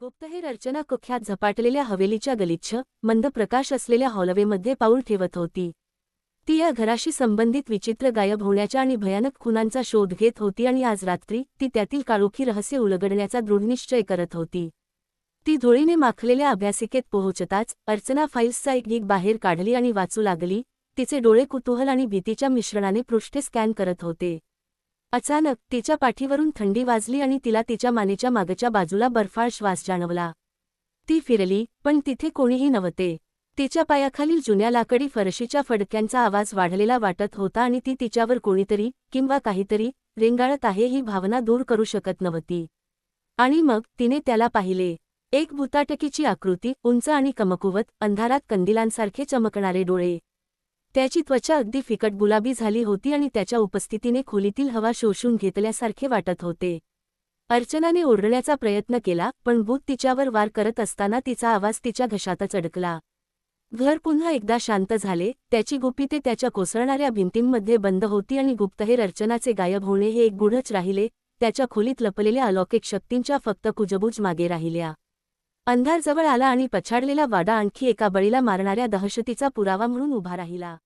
गुप्तहेर अर्चना कुख्यात झपाटलेल्या हवेलीच्या गलिच्छ मंद प्रकाश असलेल्या हॉलवेमध्ये पाऊल ठेवत होती. ती या घराशी संबंधित विचित्र गायब होण्याच्या आणि भयानक खुनांचा शोध घेत होती आणि आज रात्री ती त्यातील काळोखी रहस्य उलगडण्याचा दृढनिश्चय करत होती. ती धुळीने माखलेल्या अभ्यासिकेत पोहोचताच अर्चना फाईल्सचा एक ढीग बाहेर काढली आणि वाचू लागली तिचे डोळे कुतूहल आणि भीतीच्या मिश्रणाने पृष्ठे स्कॅन करत होते. अचानक तिच्या पाठीवरून थंडी वाजली आणि तिला तिच्या मानेच्या मागच्या बाजूला बर्फाळ श्वास जाणवला. ती फिरली पण तिथे कोणीही नव्हते. तिच्या पायाखालील जुन्या लाकडी फरशीच्या फडक्यांचा आवाज वाढलेला वाटत होता आणि ती तिच्यावर कोणीतरी किंवा काहीतरी रेंगाळत आहे ही भावना दूर करू शकत नव्हती. आणि मग तिने त्याला पाहिले. एक भुताटकीची आकृती उंच आणि कमकुवत अंधारात कंदिलांसारखे चमकणारे डोळे. त्याची त्वचा अगदी फिकट गुलाबी झाली होती आणि त्याच्या उपस्थितीने खोलीतील हवा शोषून घेतल्यासारखे वाटत होते. अर्चनाने ओरडण्याचा प्रयत्न केला पण भूत तिच्यावर वार करत असताना तिचा आवाज तिच्या घशातच अडकला. घर पुन्हा एकदा शांत झाले त्याची गुपिते त्याच्या कोसळणाऱ्या भिंतींमध्ये बंद होती आणि गुप्तहेर अर्चनाचे गायब होणे हे एक गुढच राहिले त्याच्या खोलीत लपलेल्या अलौकिक शक्तींच्या फक्त कुजबूज मागे राहिल्या. अंधार जवळ आला आणि पछाडलेला वाडा आणखी एका बळीला मारणाऱ्या दहशतीचा पुरावा म्हणून उभा राहिला.